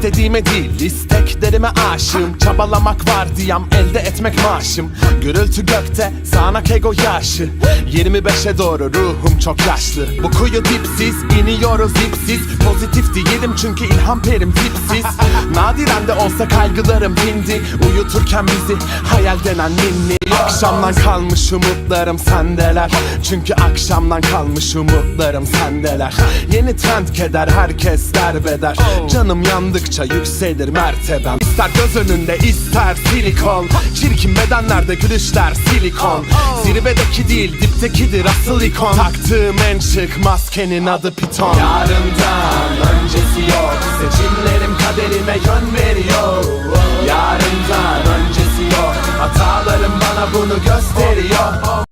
İstediğime değil isteklerime aşığım. Çabalamak var diyem elde etmek maaşım. Gürültü gökte sağanak ego yaşı. 25'e doğru ruhum çok yaşlı. Bu kuyu dipsiz iniyoruz ipsiz Pozitif değilim çünkü ilham perim tipsiz Nadiren de olsa kaygılarım dindi Uyuturken bizi hayal denen ninni Akşamdan kalmış umutlarım sendeler. Çünkü akşamdan kalmış umutlarım sendeler. Yeni trend keder herkes derbeder. Canım yandıkça yükselir mertebem. İster göz önünde ister silikon. Çirkin bedenlerde gülüşler silikon. Zirvedeki değil diptekidir asıl ikon. Taktığım en şık maskenin adı piton. Yarından bunu gösteriyor